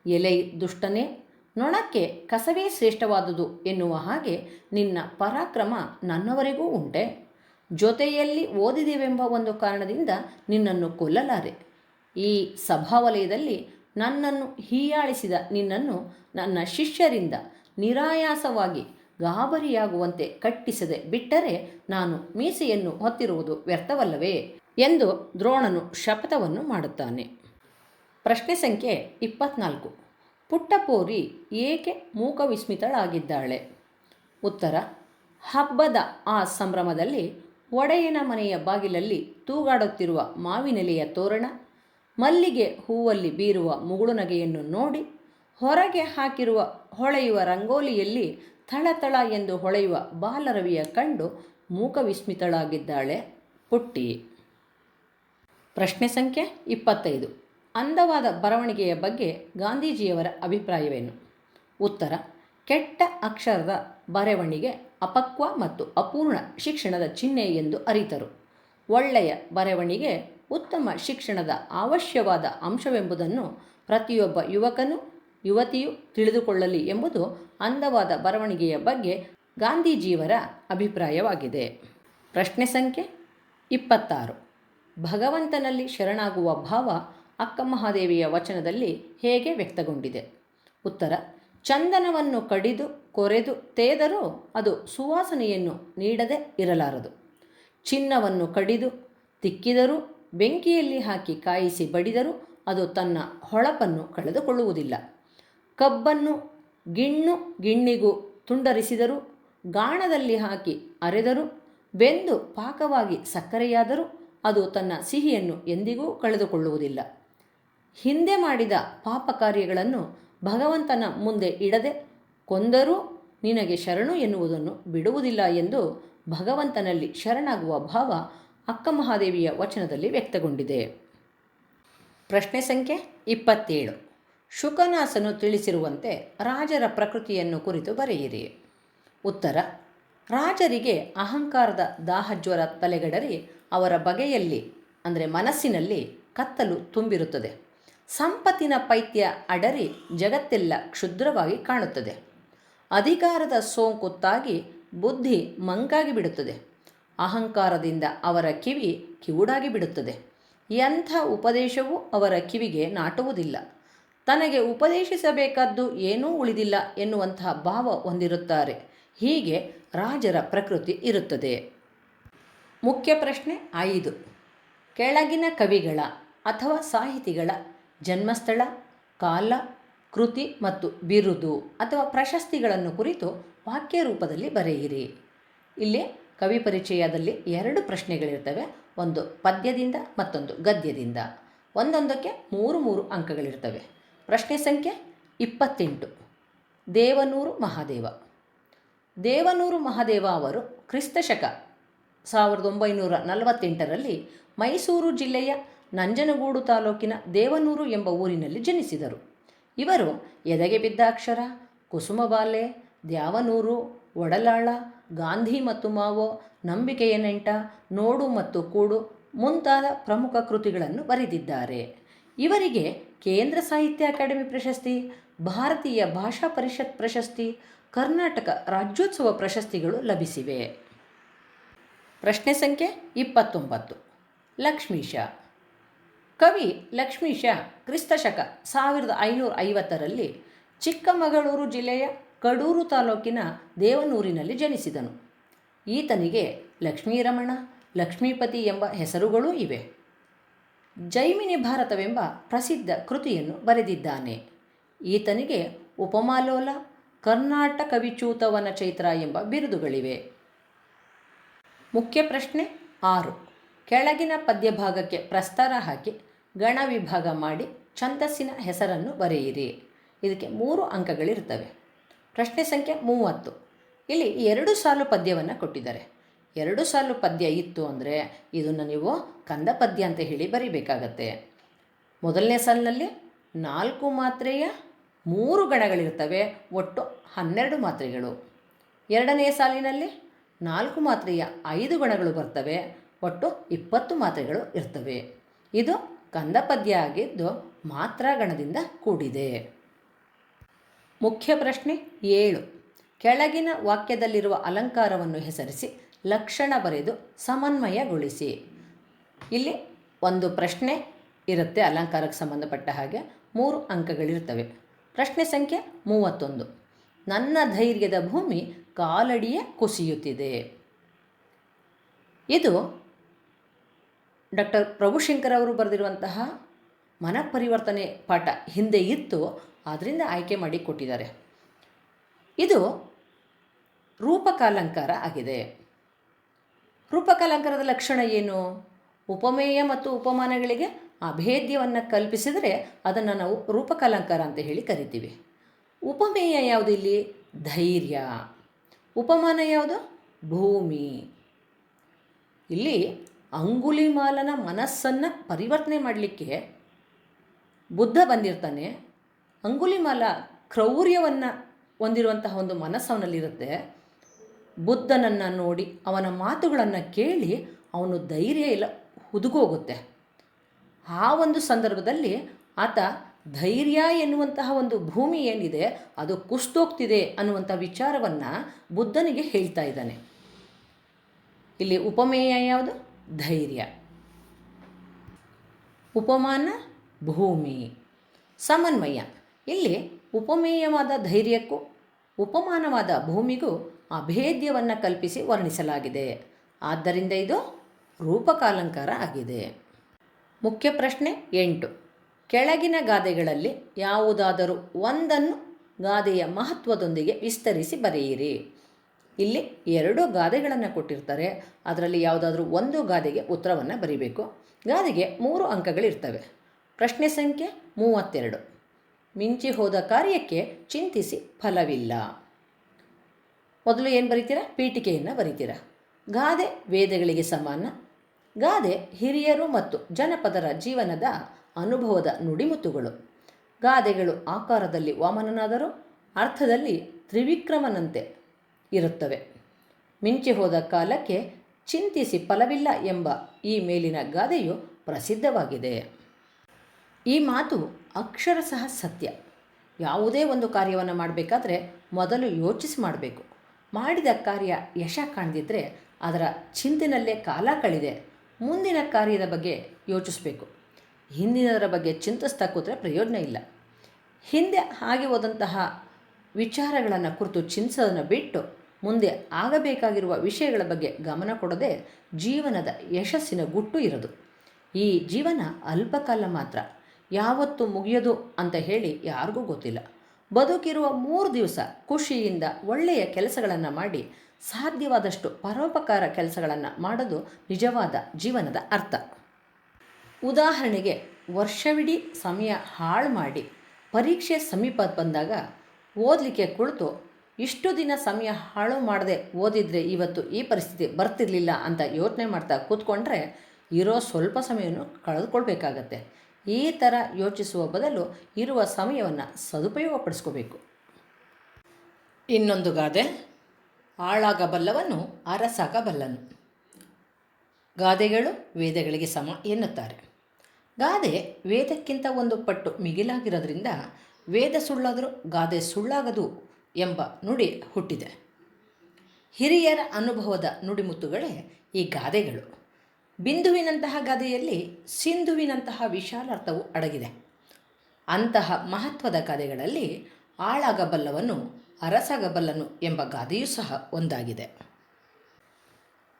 ಎಲೆ ದುಷ್ಟನೇ, ನೊಣಕ್ಕೆ ಕಸವೇ ಶ್ರೇಷ್ಠವಾದುದು ಎನ್ನುವ ಹಾಗೆ ನಿನ್ನ ಪರಾಕ್ರಮ ನನ್ನವರೆಗೂ ಉಂಟೆ. ಜೊತೆಯಲ್ಲಿ ಓದಿದೆವೆಂಬ ಒಂದು ಕಾರಣದಿಂದ ನಿನ್ನನ್ನು ಕೊಲ್ಲಲಾರೆ. ಈ ಸಭಾವಲಯದಲ್ಲಿ ನನ್ನನ್ನು ಹೀಯಾಳಿಸಿದ ನಿನ್ನನ್ನು ನನ್ನ ಶಿಷ್ಯರಿಂದ ನಿರಾಯಾಸವಾಗಿ ಗಾಬರಿಯಾಗುವಂತೆ ಕಟ್ಟಿಸದೆ ಬಿಟ್ಟರೆ ನಾನು ಮೀಸೆಯನ್ನು ಹೊತ್ತಿರುವುದು ವ್ಯರ್ಥವಲ್ಲವೇ? ಎಂದು ದ್ರೋಣನು ಶಪಥವನ್ನು ಮಾಡುತ್ತಾನೆ. ಪ್ರಶ್ನೆ ಸಂಖ್ಯೆ ಇಪ್ಪತ್ನಾಲ್ಕು. ಪುಟ್ಟಪೋರಿ ಏಕೆ ಮೂಕವಿಸ್ಮಿತಳಾಗಿದ್ದಾಳೆ? ಉತ್ತರ, ಹಬ್ಬದ ಆ ಸಂಭ್ರಮದಲ್ಲಿ ಒಡೆಯನ ಮನೆಯ ಬಾಗಿಲಲ್ಲಿ ತೂಗಾಡುತ್ತಿರುವ ಮಾವಿನೆಲೆಯ ತೋರಣ, ಮಲ್ಲಿಗೆ ಹೂವಲ್ಲಿ ಬೀರುವ ಮುಗುಳುನಗೆಯನ್ನು ನೋಡಿ, ಹೊರಗೆ ಹಾಕಿರುವ ಹೊಳೆಯುವ ರಂಗೋಲಿಯಲ್ಲಿ ಥಳಥಳ ಎಂದು ಹೊಳೆಯುವ ಬಾಲರವಿಯ ಕಂಡು ಮೂಕವಿಸ್ಮಿತಳಾಗಿದ್ದಾಳೆ ಪುಟ್ಟಿ. ಪ್ರಶ್ನೆ ಸಂಖ್ಯೆ ಇಪ್ಪತ್ತೈದು. ಅಂದವಾದ ಬರವಣಿಗೆಯ ಬಗ್ಗೆ ಗಾಂಧೀಜಿಯವರ ಅಭಿಪ್ರಾಯವೇನು? ಉತ್ತರ, ಕೆಟ್ಟ ಅಕ್ಷರದ ಬರವಣಿಗೆ ಅಪಕ್ವ ಮತ್ತು ಅಪೂರ್ಣ ಶಿಕ್ಷಣದ ಚಿಹ್ನೆ ಎಂದು ಅರಿತರು. ಒಳ್ಳೆಯ ಬರವಣಿಗೆ ಉತ್ತಮ ಶಿಕ್ಷಣದ ಅವಶ್ಯವಾದ ಅಂಶವೆಂಬುದನ್ನು ಪ್ರತಿಯೊಬ್ಬ ಯುವಕನು, ಯುವತಿಯು ತಿಳಿದುಕೊಳ್ಳಲಿ ಎಂಬುದು ಅಂದವಾದ ಬರವಣಿಗೆಯ ಬಗ್ಗೆ ಗಾಂಧೀಜಿಯವರ ಅಭಿಪ್ರಾಯವಾಗಿದೆ. ಪ್ರಶ್ನೆ ಸಂಖ್ಯೆ ಇಪ್ಪತ್ತಾರು. ಭಗವಂತನಲ್ಲಿ ಶರಣಾಗುವ ಭಾವ ಅಕ್ಕ ಮಹಾದೇವಿಯ ವಚನದಲ್ಲಿ ಹೇಗೆ ವ್ಯಕ್ತಗೊಂಡಿದೆ? ಉತ್ತರ, ಚಂದನವನ್ನು ಕಡಿದು ಕೊರೆದು ತೇದರೂ ಅದು ಸುವಾಸನೆಯನ್ನು ನೀಡದೆ ಇರಲಾರದು. ಚಿನ್ನವನ್ನು ಕಡಿದು ತಿಕ್ಕಿದರೂ, ಬೆಂಕಿಯಲ್ಲಿ ಹಾಕಿ ಕಾಯಿಸಿ ಬಡಿದರೂ ಅದು ತನ್ನ ಹೊಳಪನ್ನು ಕಳೆದುಕೊಳ್ಳುವುದಿಲ್ಲ. ಕಬ್ಬನ್ನು ಗಿಣ್ಣು ಗಿಣ್ಣಿಗೂ ತುಂಡರಿಸಿದರೂ, ಗಾಣದಲ್ಲಿ ಹಾಕಿ ಅರೆದರೂ, ಬೆಂದು ಪಾಕವಾಗಿ ಸಕ್ಕರೆಯಾದರೂ ಅದು ತನ್ನ ಸಿಹಿಯನ್ನು ಎಂದಿಗೂ ಕಳೆದುಕೊಳ್ಳುವುದಿಲ್ಲ. ಹಿಂದೆ ಮಾಡಿದ ಪಾಪ ಕಾರ್ಯಗಳನ್ನು ಭಗವಂತನ ಮುಂದೆ ಇಡದೆ ಕೊಂದರೂ ನಿನಗೆ ಶರಣು ಎನ್ನುವುದನ್ನು ಬಿಡುವುದಿಲ್ಲ ಎಂದು ಭಗವಂತನಲ್ಲಿ ಶರಣಾಗುವ ಭಾವ ಅಕ್ಕ ಮಹಾದೇವಿಯ ವಚನದಲ್ಲಿ ವ್ಯಕ್ತಗೊಂಡಿದೆ. ಪ್ರಶ್ನೆ ಸಂಖ್ಯೆ ಇಪ್ಪತ್ತೇಳು. ಶುಕನಾಸನು ತಿಳಿಸಿರುವಂತೆ ರಾಜರ ಪ್ರಕೃತಿಯನ್ನು ಕುರಿತು ಬರೆಯಿರಿ. ಉತ್ತರ, ರಾಜರಿಗೆ ಅಹಂಕಾರದ ದಾಹಜ್ವರ ತಲೆಗಡರಿ ಅವರ ಬಗೆಯಲ್ಲಿ, ಅಂದರೆ ಮನಸ್ಸಿನಲ್ಲಿ ಕತ್ತಲು ತುಂಬಿರುತ್ತದೆ. ಸಂಪತ್ತಿನ ಪೈತ್ಯ ಅಡರಿ ಜಗತ್ತೆಲ್ಲ ಕ್ಷುದ್ರವಾಗಿ ಕಾಣುತ್ತದೆ. ಅಧಿಕಾರದ ಸೋಂಕು ತಾಗಿ ಬುದ್ಧಿ ಮಂಕಾಗಿ ಬಿಡುತ್ತದೆ. ಅಹಂಕಾರದಿಂದ ಅವರ ಕಿವಿ ಕಿವುಡಾಗಿ ಬಿಡುತ್ತದೆ. ಎಂಥ ಉಪದೇಶವೂ ಅವರ ಕಿವಿಗೆ ನಾಟುವುದಿಲ್ಲ. ತನಗೆ ಉಪದೇಶಿಸಬೇಕಾದ್ದು ಏನೂ ಉಳಿದಿಲ್ಲ ಎನ್ನುವಂತಹ ಭಾವ ಹೊಂದಿರುತ್ತಾರೆ. ಹೀಗೆ ರಾಜರ ಪ್ರಕೃತಿ ಇರುತ್ತದೆ. ಮುಖ್ಯ ಪ್ರಶ್ನೆ ಐದು. ಕೆಳಗಿನ ಕವಿಗಳ ಅಥವಾ ಸಾಹಿತಿಗಳ ಜನ್ಮಸ್ಥಳ, ಕಾಲ, ಕೃತಿ ಮತ್ತು ಬಿರುದು ಅಥವಾ ಪ್ರಶಸ್ತಿಗಳನ್ನು ಕುರಿತು ವಾಕ್ಯ ರೂಪದಲ್ಲಿ ಬರೆಯಿರಿ. ಇಲ್ಲಿ ಕವಿ ಪರಿಚಯದಲ್ಲಿ ಎರಡು ಪ್ರಶ್ನೆಗಳಿರ್ತವೆ, ಒಂದು ಪದ್ಯದಿಂದ ಮತ್ತೊಂದು ಗದ್ಯದಿಂದ. ಒಂದೊಂದಕ್ಕೆ ಮೂರು ಮೂರು ಅಂಕಗಳಿರ್ತವೆ. ಪ್ರಶ್ನೆ ಸಂಖ್ಯೆ ಇಪ್ಪತ್ತೆಂಟು. ದೇವನೂರು ಮಹಾದೇವ. ದೇವನೂರು ಮಹಾದೇವ ಅವರು ಕ್ರಿಸ್ತಶಕ, ಸಾವಿರದ ಒಂಬೈನೂರ ನಲವತ್ತೆಂಟರಲ್ಲಿ ಮೈಸೂರು ಜಿಲ್ಲೆಯ ನಂಜನಗೂಡು ತಾಲೂಕಿನ ದೇವನೂರು ಎಂಬ ಊರಿನಲ್ಲಿ ಜನಿಸಿದರು. ಇವರು ಎದೆಗೆ ಬಿದ್ದ ಅಕ್ಷರ, ಕುಸುಮಬಾಲೆ, ದ್ಯಾವನೂರು, ಒಡಲಾಳ, ಗಾಂಧಿ ಮತ್ತು ಮಾವೋ ನಂಬಿಕೆಯ ನೆಂಟ ನೋಡು ಮತ್ತು ಕೂಡು ಮುಂತಾದ ಪ್ರಮುಖ ಕೃತಿಗಳನ್ನು ಬರೆದಿದ್ದಾರೆ. ಇವರಿಗೆ ಕೇಂದ್ರ ಸಾಹಿತ್ಯ ಅಕಾಡೆಮಿ ಪ್ರಶಸ್ತಿ, ಭಾರತೀಯ ಭಾಷಾ ಪರಿಷತ್ ಪ್ರಶಸ್ತಿ, ಕರ್ನಾಟಕ ರಾಜ್ಯೋತ್ಸವ ಪ್ರಶಸ್ತಿಗಳು ಲಭಿಸಿವೆ. ಪ್ರಶ್ನೆ ಸಂಖ್ಯೆ ಇಪ್ಪತ್ತೊಂಬತ್ತು. ಲಕ್ಷ್ಮೀಶ. ಕವಿ ಲಕ್ಷ್ಮೀಶ ಕ್ರಿಸ್ತಶಕ ಸಾವಿರದ ಐನೂರ ಐವತ್ತರಲ್ಲಿ ಚಿಕ್ಕಮಗಳೂರು ಜಿಲ್ಲೆಯ ಕಡೂರು ತಾಲೂಕಿನ ದೇವನೂರಿನಲ್ಲಿ ಜನಿಸಿದನು. ಈತನಿಗೆ ಲಕ್ಷ್ಮೀರಮಣ, ಲಕ್ಷ್ಮೀಪತಿ ಎಂಬ ಹೆಸರುಗಳೂ ಇವೆ. ಜೈಮಿನಿ ಭಾರತವೆಂಬ ಪ್ರಸಿದ್ಧ ಕೃತಿಯನ್ನು ಬರೆದಿದ್ದಾನೆ. ಈತನಿಗೆ ಉಪಮಾಲೋಲ, ಕರ್ನಾಟಕ ಕವಿಚೂತವನ ಚೈತ್ರ ಎಂಬ ಬಿರುದುಗಳಿವೆ. ಮುಖ್ಯ ಪ್ರಶ್ನೆ ಆರು. ಕೆಳಗಿನ ಪದ್ಯಭಾಗಕ್ಕೆ ಪ್ರಸ್ತಾರ ಹಾಕಿ ಗಣ ವಿಭಾಗ ಮಾಡಿ ಛಂದಸ್ಸಿನ ಹೆಸರನ್ನು ಬರೆಯಿರಿ. ಇದಕ್ಕೆ ಮೂರು ಅಂಕಗಳಿರ್ತವೆ ಪ್ರಶ್ನೆ ಸಂಖ್ಯೆ ಮೂವತ್ತು. ಇಲ್ಲಿ ಎರಡು ಸಾಲು ಪದ್ಯವನ್ನು ಕೊಟ್ಟಿದ್ದಾರೆ. ಎರಡು ಸಾಲು ಪದ್ಯ ಇತ್ತು ಅಂದರೆ ಇದನ್ನು ನೀವು ಕಂದ ಪದ್ಯ ಅಂತ ಹೇಳಿ ಬರೀಬೇಕಾಗತ್ತೆ. ಮೊದಲನೇ ಸಾಲಿನಲ್ಲಿ ನಾಲ್ಕು ಮಾತ್ರೆಯ ಮೂರು ಗಣಗಳಿರ್ತವೆ ಒಟ್ಟು ಹನ್ನೆರಡು ಮಾತ್ರೆಗಳು. ಎರಡನೇ ಸಾಲಿನಲ್ಲಿ ನಾಲ್ಕು ಮಾತ್ರೆಯ ಐದು ಗಣಗಳು ಬರ್ತವೆ. ಒಟ್ಟು ಇಪ್ಪತ್ತು ಮಾತ್ರೆಗಳು ಇರ್ತವೆ. ಇದು ಕಂದಪದ್ಯ ಆಗಿದ್ದು ಮಾತ್ರಾ ಗಣದಿಂದ ಕೂಡಿದೆ. ಮುಖ್ಯ ಪ್ರಶ್ನೆ ಏಳು. ಕೆಳಗಿನ ವಾಕ್ಯದಲ್ಲಿರುವ ಅಲಂಕಾರವನ್ನು ಹೆಸರಿಸಿ ಲಕ್ಷಣ ಬರೆದು ಸಮನ್ವಯಗೊಳಿಸಿ. ಇಲ್ಲಿ ಒಂದು ಪ್ರಶ್ನೆ ಇರುತ್ತೆ ಅಲಂಕಾರಕ್ಕೆ ಸಂಬಂಧಪಟ್ಟ ಹಾಗೆ. ಮೂರು ಅಂಕಗಳಿರ್ತವೆ. ಪ್ರಶ್ನೆ ಸಂಖ್ಯೆ ಮೂವತ್ತೊಂದು. ನನ್ನ ಧೈರ್ಯದ ಭೂಮಿ ಕಾಲಡಿಯೇ ಕುಸಿಯುತ್ತಿದೆ. ಇದು ಡಾಕ್ಟರ್ ಪ್ರಭುಶಂಕರ್ ಅವರು ಬರೆದಿರುವಂತಹ ಮನಪರಿವರ್ತನೆ ಪಾಠ ಹಿಂದೆ ಇತ್ತು ಆದ್ದರಿಂದ ಆಯ್ಕೆ ಮಾಡಿ ಕೊಟ್ಟಿದ್ದಾರೆ. ಇದು ರೂಪಕಾಲಂಕಾರ ಆಗಿದೆ. ರೂಪಕಾಲಂಕಾರದ ಲಕ್ಷಣ ಏನು? ಉಪಮೇಯ ಮತ್ತು ಉಪಮಾನಗಳಿಗೆ ಅಭೇದ್ಯವನ್ನು ಕಲ್ಪಿಸಿದರೆ ಅದನ್ನು ನಾವು ರೂಪಕಾಲಂಕಾರ ಅಂತ ಹೇಳಿ ಕರಿತೀವಿ. ಉಪಮೇಯ ಯಾವುದು ಇಲ್ಲಿ? ಧೈರ್ಯ. ಉಪಮಾನ ಯಾವುದು? ಭೂಮಿ. ಇಲ್ಲಿ ಅಂಗುಲಿಮಾಲನ ಮನಸ್ಸನ್ನು ಪರಿವರ್ತನೆ ಮಾಡಲಿಕ್ಕೆ ಬುದ್ಧ ಬಂದಿರ್ತಾನೆ. ಅಂಗುಲಿಮಾಲ ಕ್ರೌರ್ಯವನ್ನು ಹೊಂದಿರುವಂತಹ ಒಂದು ಮನಸ್ಸು ಅವನಲ್ಲಿರುತ್ತೆ. ಬುದ್ಧನನ್ನು ನೋಡಿ ಅವನ ಮಾತುಗಳನ್ನು ಕೇಳಿ ಅವನು ಧೈರ್ಯ ಇಲ್ಲ ಹುದುಗೋಗುತ್ತೆ. ಆ ಒಂದು ಸಂದರ್ಭದಲ್ಲಿ ಆತ ಧೈರ್ಯ ಎನ್ನುವಂತಹ ಒಂದು ಭೂಮಿ ಏನಿದೆ ಅದು ಕುಸ್ತೋಗ್ತಿದೆ ಅನ್ನುವಂಥ ವಿಚಾರವನ್ನು ಬುದ್ಧನಿಗೆ ಹೇಳ್ತಾ ಇದ್ದಾನೆ. ಇಲ್ಲಿ ಉಪಮೇಯ ಯಾವುದು? ಧೈರ್ಯ. ಉಪಮಾನ ಭೂಮಿ. ಸಮನ್ವಯ. ಇಲ್ಲಿ ಉಪಮೇಯವಾದ ಧೈರ್ಯಕ್ಕೂ, ಉಪಮಾನವಾದ ಭೂಮಿಗೂ ಅಭೇದ್ಯವನ್ನು ಕಲ್ಪಿಸಿ ವರ್ಣಿಸಲಾಗಿದೆ. ಆದ್ದರಿಂದ ಇದು ರೂಪಕಾಲಂಕಾರ ಆಗಿದೆ. ಮುಖ್ಯ ಪ್ರಶ್ನೆ ಎಂಟು. ಕೆಳಗಿನ ಗಾದೆಗಳಲ್ಲಿ ಯಾವುದಾದರೂ ಒಂದನ್ನು ಗಾದೆಯ ಮಹತ್ವದೊಂದಿಗೆ ವಿಸ್ತರಿಸಿ ಬರೆಯಿರಿ. ಇಲ್ಲಿ ಎರಡು ಗಾದೆಗಳನ್ನು ಕೊಟ್ಟಿರ್ತಾರೆ. ಅದರಲ್ಲಿ ಯಾವುದಾದ್ರೂ ಒಂದು ಗಾದೆಗೆ ಉತ್ತರವನ್ನು ಬರೀಬೇಕು. ಗಾದೆಗೆ ಮೂರು ಅಂಕಗಳಿರ್ತವೆ. ಪ್ರಶ್ನೆ ಸಂಖ್ಯೆ ಮೂವತ್ತೆರಡು. ಮಿಂಚಿ ಹೋದ ಕಾರ್ಯಕ್ಕೆ ಚಿಂತಿಸಿ ಫಲವಿಲ್ಲ. ಮೊದಲು ಏನು ಬರೀತೀರಾ? ಪೀಠಿಕೆಯನ್ನು ಬರೀತೀರಾ? ಗಾದೆ ವೇದಗಳಿಗೆ ಸಮಾನ. ಗಾದೆ ಹಿರಿಯರು ಮತ್ತು ಜನಪದರ ಜೀವನದ ಅನುಭವದ ನುಡಿಮುತ್ತುಗಳು. ಗಾದೆಗಳು ಆಕಾರದಲ್ಲಿ ವಾಮನನಾದರೂ. ಅರ್ಥದಲ್ಲಿ ತ್ರಿವಿಕ್ರಮನಂತೆ ಇರುತ್ತವೆ. ಮಿಂಚಿ ಹೋದ ಕಾಲಕ್ಕೆ ಚಿಂತಿಸಿ ಫಲವಿಲ್ಲ ಎಂಬ ಈ ಮೇಲಿನ ಗಾದೆಯು ಪ್ರಸಿದ್ಧವಾಗಿದೆ. ಈ ಮಾತು ಅಕ್ಷರಶಃ ಸತ್ಯ. ಯಾವುದೇ ಒಂದು ಕಾರ್ಯವನ್ನು ಮಾಡಬೇಕಾದ್ರೆ ಮೊದಲು ಯೋಚಿಸಿ ಮಾಡಬೇಕು. ಮಾಡಿದ ಕಾರ್ಯ ಯಶ ಕಾಣದಿದ್ದರೆ ಅದರ ಚಿಂತಿನಲ್ಲೇ ಕಾಲ ಕಳೆದೆ. ಮುಂದಿನ ಕಾರ್ಯದ ಬಗ್ಗೆ ಯೋಚಿಸಬೇಕು. ಹಿಂದಿನದರ ಬಗ್ಗೆ ಚಿಂತಿಸ್ತಾ ಕೂತ್ರೆ ಪ್ರಯೋಜನ ಇಲ್ಲ. ಹಿಂದೆ ಹಾಗೆ ಹೋದಂತಹ ವಿಚಾರಗಳನ್ನು ಕುರಿತು ಚಿಂತಿಸೋದನ್ನು ಬಿಟ್ಟು ಮುಂದೆ ಆಗಬೇಕಾಗಿರುವ ವಿಷಯಗಳ ಬಗ್ಗೆ ಗಮನ ಕೊಡದೆ ಜೀವನದ ಯಶಸ್ಸಿನ ಗುಟ್ಟು ಇರೋದು. ಈ ಜೀವನ ಅಲ್ಪಕಾಲ ಮಾತ್ರ. ಯಾವತ್ತು ಮುಗಿಯೋದು ಅಂತ ಹೇಳಿ ಯಾರಿಗೂ ಗೊತ್ತಿಲ್ಲ. ಬದುಕಿರುವ ಮೂರು ದಿವಸ ಖುಷಿಯಿಂದ ಒಳ್ಳೆಯ ಕೆಲಸಗಳನ್ನು ಮಾಡಿ ಸಾಧ್ಯವಾದಷ್ಟು ಪರೋಪಕಾರ ಕೆಲಸಗಳನ್ನು ಮಾಡೋದು ನಿಜವಾದ ಜೀವನದ ಅರ್ಥ. ಉದಾಹರಣೆಗೆ ವರ್ಷವಿಡೀ ಸಮಯ ಹಾಳು ಮಾಡಿ ಪರೀಕ್ಷೆ ಸಮೀಪ ಬಂದಾಗ ಓದಲಿಕ್ಕೆ ಕುಳಿತು, ಇಷ್ಟು ದಿನ ಸಮಯ ಹಾಳು ಮಾಡದೆ ಓದಿದರೆ ಇವತ್ತು ಈ ಪರಿಸ್ಥಿತಿ ಬರ್ತಿರಲಿಲ್ಲ ಅಂತ ಯೋಚನೆ ಮಾಡ್ತಾ ಕೂತ್ಕೊಂಡ್ರೆ ಇರೋ ಸ್ವಲ್ಪ ಸಮಯವನ್ನು ಕಳೆದುಕೊಳ್ಬೇಕಾಗತ್ತೆ. ಈ ಥರ ಯೋಚಿಸುವ ಬದಲು ಇರುವ ಸಮಯವನ್ನು ಸದುಪಯೋಗಪಡಿಸ್ಕೋಬೇಕು. ಇನ್ನೊಂದು ಗಾದೆ, ಆಳಾಗಬಲ್ಲವನು ಅರಸಾಗಬಲ್ಲನು. ಗಾದೆಗಳು ವೇದಗಳಿಗೆ ಸಮ ಎನ್ನುತ್ತಾರೆ. ಗಾದೆ ವೇದಕ್ಕಿಂತ ಒಂದು ಪಟ್ಟು ಮಿಗಿಲಾಗಿರೋದ್ರಿಂದ ವೇದ ಸುಳ್ಳಾದರೂ ಗಾದೆ ಸುಳ್ಳಾಗದು ಎಂಬ ನುಡಿ ಹುಟ್ಟಿದೆ. ಹಿರಿಯರ ಅನುಭವದ ನುಡಿಮುತ್ತುಗಳೇ ಈ ಗಾದೆಗಳು. ಬಿಂದುವಿನಂತಹ ಗಾದೆಯಲ್ಲಿ ಸಿಂಧುವಿನಂತಹ ವಿಶಾಲಾರ್ಥವು ಅಡಗಿದೆ. ಅಂತಹ ಮಹತ್ವದ ಗಾದೆಗಳಲ್ಲಿ ಆಳಾಗಬಲ್ಲವನು, ಅರಸಾಗಬಲ್ಲನು ಎಂಬ ಗಾದೆಯೂ ಸಹ ಒಂದಾಗಿದೆ.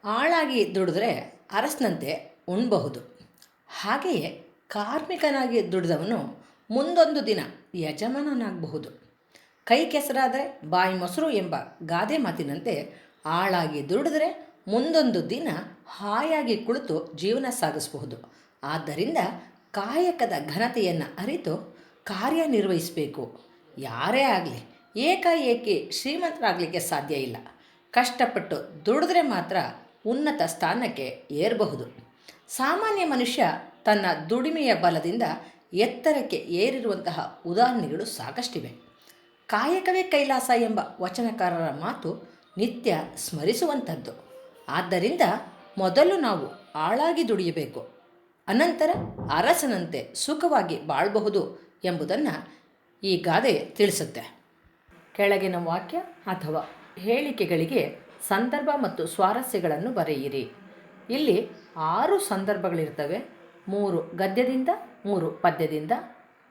ಆಳಾಗಿ ದುಡಿದ್ರೆ ಅರಸನಂತೆ ಉಣ್ಬಹುದು. ಹಾಗೆಯೇ ಕಾರ್ಮಿಕನಾಗಿ ದುಡಿದವನು ಮುಂದೊಂದು ದಿನ ಯಜಮಾನನಾಗಬಹುದು. ಕೈ ಕೆಸರಾದರೆ, ಬಾಯಿ ಮೊಸರು ಎಂಬ ಗಾದೆ ಮಾತಿನಂತೆ ಆಳಾಗಿ ದುಡಿದ್ರೆ ಮುಂದೊಂದು ದಿನ ಹಾಯಾಗಿ ಕುಳಿತು ಜೀವನ ಸಾಗಿಸಬಹುದು. ಆದ್ದರಿಂದ ಕಾಯಕದ ಘನತೆಯನ್ನು ಅರಿತು ಕಾರ್ಯನಿರ್ವಹಿಸಬೇಕು. ಯಾರೇ ಆಗಲಿ, ಏಕಾಏಕಿ ಶ್ರೀಮಂತರಾಗಲಿಕ್ಕೆ ಸಾಧ್ಯ ಇಲ್ಲ. ಕಷ್ಟಪಟ್ಟು ದುಡಿದ್ರೆ ಮಾತ್ರ ಉನ್ನತ ಸ್ಥಾನಕ್ಕೆ ಏರಬಹುದು. ಸಾಮಾನ್ಯ ಮನುಷ್ಯ ತನ್ನ ದುಡಿಮೆಯ ಬಲದಿಂದ ಎತ್ತರಕ್ಕೆ ಏರಿರುವಂತಹ ಉದಾಹರಣೆಗಳು ಸಾಕಷ್ಟಿವೆ. ಕಾಯಕವೇ ಕೈಲಾಸ ಎಂಬ ವಚನಕಾರರ ಮಾತು ನಿತ್ಯ ಸ್ಮರಿಸುವಂಥದ್ದು. ಆದ್ದರಿಂದ ಮೊದಲು ನಾವು ಆಳಾಗಿ ದುಡಿಯಬೇಕು. ಅನಂತರ ಅರಸನಂತೆ ಸುಖವಾಗಿ ಬಾಳಬಹುದು ಎಂಬುದನ್ನು ಈ ಗಾದೆ ತಿಳಿಸುತ್ತೆ. ಕೆಳಗಿನ ವಾಕ್ಯ ಅಥವಾ ಹೇಳಿಕೆಗಳಿಗೆ ಸಂದರ್ಭ ಮತ್ತು ಸ್ವಾರಸ್ಯಗಳನ್ನು ಬರೆಯಿರಿ. ಇಲ್ಲಿ ಆರು ಸಂದರ್ಭಗಳಿರ್ತವೆ. ಮೂರು ಗದ್ಯದಿಂದ ಮೂರು ಪದ್ಯದಿಂದ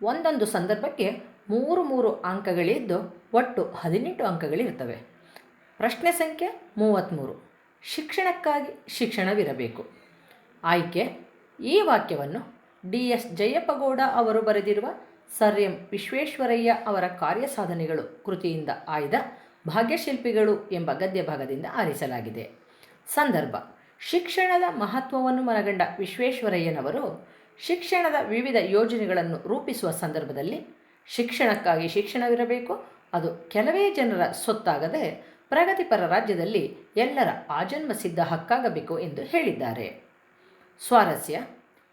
ಒಂದೊಂದು ಸಂದರ್ಭಕ್ಕೆ ಮೂರು ಮೂರು ಅಂಕಗಳಿದ್ದು ಒಟ್ಟು ಹದಿನೆಂಟು ಅಂಕಗಳಿರ್ತವೆ ಪ್ರಶ್ನೆ ಸಂಖ್ಯೆ ಮೂವತ್ತ್ಮೂರು ಶಿಕ್ಷಣಕ್ಕಾಗಿ ಶಿಕ್ಷಣವಿರಬೇಕು. ಆಯ್ಕೆ, ಈ ವಾಕ್ಯವನ್ನು ಡಿ ಎಸ್ ಜಯಪ್ಪಗೌಡ ಅವರು ಬರೆದಿರುವ ಸರ್ ಎಂ ವಿಶ್ವೇಶ್ವರಯ್ಯ ಅವರ ಕಾರ್ಯಸಾಧನೆಗಳು ಕೃತಿಯಿಂದ ಆಯ್ದ ಭಾಗ್ಯಶಿಲ್ಪಿಗಳು ಎಂಬ ಗದ್ಯ ಭಾಗದಿಂದ ಆರಿಸಲಾಗಿದೆ. ಸಂದರ್ಭ, ಶಿಕ್ಷಣದ ಮಹತ್ವವನ್ನು ಮನಗಂಡ ವಿಶ್ವೇಶ್ವರಯ್ಯನವರು ಶಿಕ್ಷಣದ ವಿವಿಧ ಯೋಜನೆಗಳನ್ನು ರೂಪಿಸುವ ಸಂದರ್ಭದಲ್ಲಿ ಶಿಕ್ಷಣಕ್ಕಾಗಿ ಶಿಕ್ಷಣವಿರಬೇಕು, ಅದು ಕೆಲವೇ ಜನರ ಸೊತ್ತಾಗದೆ ಪ್ರಗತಿಪರ ರಾಜ್ಯದಲ್ಲಿ ಎಲ್ಲರ ಆಜನ್ಮ ಸಿದ್ಧ ಹಕ್ಕಾಗಬೇಕು ಎಂದು ಹೇಳಿದ್ದಾರೆ. ಸ್ವಾರಸ್ಯ,